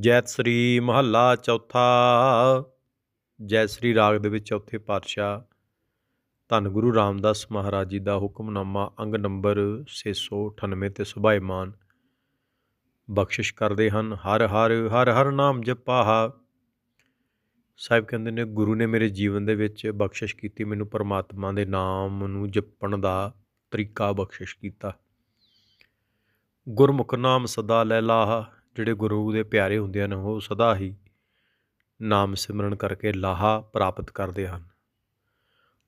ਜੈਤ ਸ੍ਰੀ ਮਹੱਲਾ ਚੌਥਾ, ਜੈ ਸ੍ਰੀ ਰਾਗ ਦੇ ਵਿੱਚ ਚੌਥੇ ਪਾਤਸ਼ਾਹ, ਧੰਨ ਗੁਰੂ ਰਾਮਦਾਸ ਮਹਾਰਾਜ ਜੀ ਦਾ ਹੁਕਮਨਾਮਾ ਅੰਗ ਨੰਬਰ 698 ਤੇ ਸੁਭਾਇਮਾਨ ਬਖਸ਼ਿਸ਼ ਕਰਦੇ ਹਨ, ਹਰ ਹਰ ਹਰ ਹਰ ਨਾਮ ਜਪਾਹਾ। ਸਾਹਿਬ ਕਹਿੰਦੇ ਨੇ, ਗੁਰੂ ਨੇ ਮੇਰੇ ਜੀਵਨ ਦੇ ਵਿੱਚ ਬਖਸ਼ਿਸ਼ ਕੀਤੀ, ਮੈਨੂੰ ਪਰਮਾਤਮਾ ਦੇ ਨਾਮ ਨੂੰ ਜਪਣ ਦਾ ਤਰੀਕਾ ਬਖਸ਼ਿਸ਼ ਕੀਤਾ। ਗੁਰਮੁਖ ਨਾਮ ਸਦਾ ਲੈ ਲਾਹਾ ਜਿਹੜੇ ਗੁਰੂ ਦੇ ਪਿਆਰੇ ਹੁੰਦੇ ਹਨ, ਉਹ ਸਦਾ ਹੀ ਨਾਮ ਸਿਮਰਨ ਕਰਕੇ ਲਾਹਾ ਪ੍ਰਾਪਤ ਕਰਦੇ ਹਨ।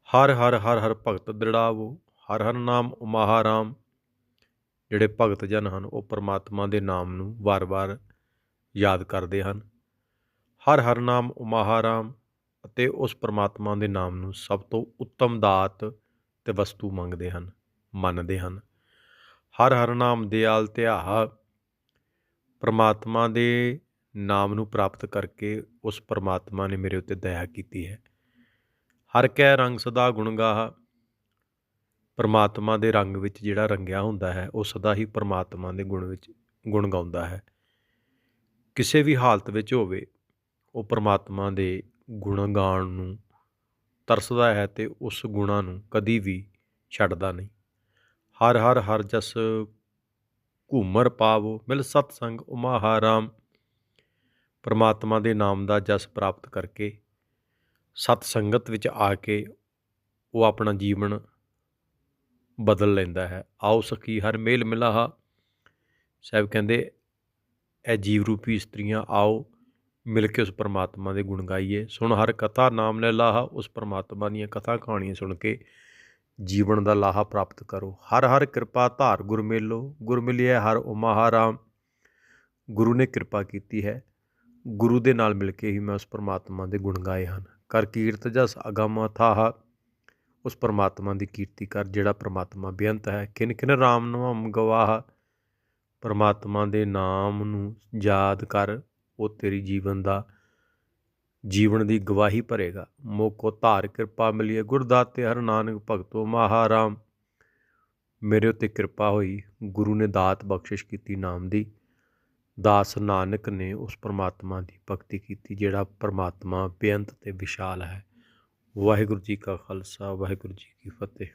ਹਰ ਹਰ ਹਰ ਹਰ ਭਗਤ ਦ੍ਰਿੜਾਵੋ, ਹਰ ਹਰ ਨਾਮ ਉਮਾਹਾਰਾਮ ਜਿਹੜੇ ਭਗਤ ਜਨ ਹਨ, ਉਹ ਪਰਮਾਤਮਾ ਦੇ ਨਾਮ ਨੂੰ ਵਾਰ-ਵਾਰ ਯਾਦ ਕਰਦੇ ਹਨ। ਹਰ ਹਰ ਨਾਮ ਉਮਾਹਾਰਾਮ ਅਤੇ ਉਸ ਪਰਮਾਤਮਾ ਦੇ ਨਾਮ ਨੂੰ ਸਭ ਤੋਂ ਉੱਤਮ ਦਾਤ ਤੇ ਵਸਤੂ ਮੰਗਦੇ ਹਨ, ਮੰਨਦੇ ਹਨ। ਹਰ ਹਰ ਨਾਮ ਦਿਆਲ ਧਿਆਹਾ ਪਰਮਾਤਮਾ ਦੇ ਨਾਮ ਨੂੰ ਪ੍ਰਾਪਤ ਕਰਕੇ ਉਸ ਪਰਮਾਤਮਾ ਨੇ ਮੇਰੇ ਉੱਤੇ ਦਇਆ ਕੀਤੀ ਹੈ। ਹਰ ਕੈ ਰੰਗ ਸਦਾ ਗੁਣਗਾਹ ਪਰਮਾਤਮਾ ਦੇ ਰੰਗ ਵਿੱਚ ਜਿਹੜਾ ਰੰਗਿਆ ਹੁੰਦਾ ਹੈ, ਉਹ ਸਦਾ ਹੀ ਪਰਮਾਤਮਾ ਦੇ ਗੁਣ ਵਿੱਚ ਗੁਣ ਗਾਉਂਦਾ ਹੈ। ਕਿਸੇ ਵੀ ਹਾਲਤ ਵਿੱਚ ਹੋਵੇ, ਉਹ ਪਰਮਾਤਮਾ ਦੇ ਗੁਣ ਗਾਣ ਨੂੰ ਤਰਸਦਾ ਹੈ ਤੇ ਉਸ ਗੁਣਾ ਨੂੰ ਕਦੀ ਵੀ ਛੱਡਦਾ ਨਹੀਂ। ਹਰ ਹਰ ਹਰ ਜਸ ਘੂਮਰ ਪਾਵੋ, ਮਿਲ ਸਤ ਸੰਗ ਉਮਾਹਾਰਾਮ ਪਰਮਾਤਮਾ ਦੇ ਨਾਮ ਦਾ ਜਸ ਪ੍ਰਾਪਤ ਕਰਕੇ ਸਤ ਸੰਗਤ ਵਿੱਚ ਆ ਕੇ ਉਹ ਆਪਣਾ ਜੀਵਨ ਬਦਲ ਲੈਂਦਾ ਹੈ। ਆਓ ਸਖੀ, ਹਰ ਮੇਲ ਮਿਲਾਹਾ। ਸਾਹਿਬ ਕਹਿੰਦੇ, ਇਹ ਜੀਵ ਰੂਪੀ ਇਸਤਰੀਆਂ ਆਓ, ਮਿਲ ਕੇ ਉਸ ਪਰਮਾਤਮਾ ਦੇ ਗੁਣ ਗਾਈਏ। ਸੁਣ ਹਰ ਕਥਾ, ਨਾਮ ਲੈ ਲਾਹਾ। ਉਸ ਪਰਮਾਤਮਾ ਦੀਆਂ ਕਥਾ ਕਹਾਣੀਆਂ ਸੁਣ ਕੇ ਜੀਵਨ ਦਾ ਲਾਹਾ ਪ੍ਰਾਪਤ ਕਰੋ। ਹਰ ਹਰ ਕਿਰਪਾ ਧਾਰ ਗੁਰ ਮੇਲੋ, ਗੁਰ ਮਿਲਿਆ ਹਰ ਉਮਹਾਰਾਮ ਗੁਰੂ ਨੇ ਕਿਰਪਾ ਕੀਤੀ ਹੈ। ਗੁਰੂ ਦੇ ਨਾਲ ਮਿਲ ਕੇ ਹੀ ਮੈਂ ਉਸ ਪਰਮਾਤਮਾ ਦੇ ਗੁਣ ਗਾਏ ਹਨ। ਕਰ ਕੀਰਤ ਜਸ ਅਗਮ ਥਾਹ। ਉਸ ਪਰਮਾਤਮਾ ਦੀ ਕੀਰਤੀ ਕਰ ਜਿਹੜਾ ਪਰਮਾਤਮਾ ਬੇਅੰਤ ਹੈ। ਕਿਨ ਕਿਨ ਰਾਮ ਨਾਮ ਗਵਾਹ। ਪਰਮਾਤਮਾ ਦੇ ਨਾਮ ਨੂੰ ਯਾਦ ਕਰ, ਉਹ ਤੇਰੀ ਜੀਵਨ ਦਾ ਜੀਵਨ ਦੀ ਗਵਾਹੀ ਭਰੇਗਾ। ਮੋਕੋ ਧਾਰ ਕਿਰਪਾ ਮਿਲੀਏ। ਗੁਰਦਾਤੇ ਹਰ ਨਾਨਕ ਭਗਤੋ ਮਹਾਰਾਮ। ਮੇਰੇ ਉੱਤੇ ਕਿਰਪਾ ਹੋਈ। ਗੁਰੂ ਨੇ ਦਾਤ ਬਖਸ਼ਿਸ਼ ਕੀਤੀ ਨਾਮ ਦੀ। ਦਾਸ ਨਾਨਕ ਨੇ ਉਸ ਪਰਮਾਤਮਾ ਦੀ ਭਗਤੀ ਕੀਤੀ, ਜਿਹੜਾ ਪਰਮਾਤਮਾ ਬੇਅੰਤ ਤੇ ਵਿਸ਼ਾਲ ਹੈ। ਵਾਹਿਗੁਰੂ ਜੀ ਕਾ ਖਾਲਸਾ, ਵਾਹਿਗੁਰੂ ਜੀ ਕੀ ਫਤਿਹ।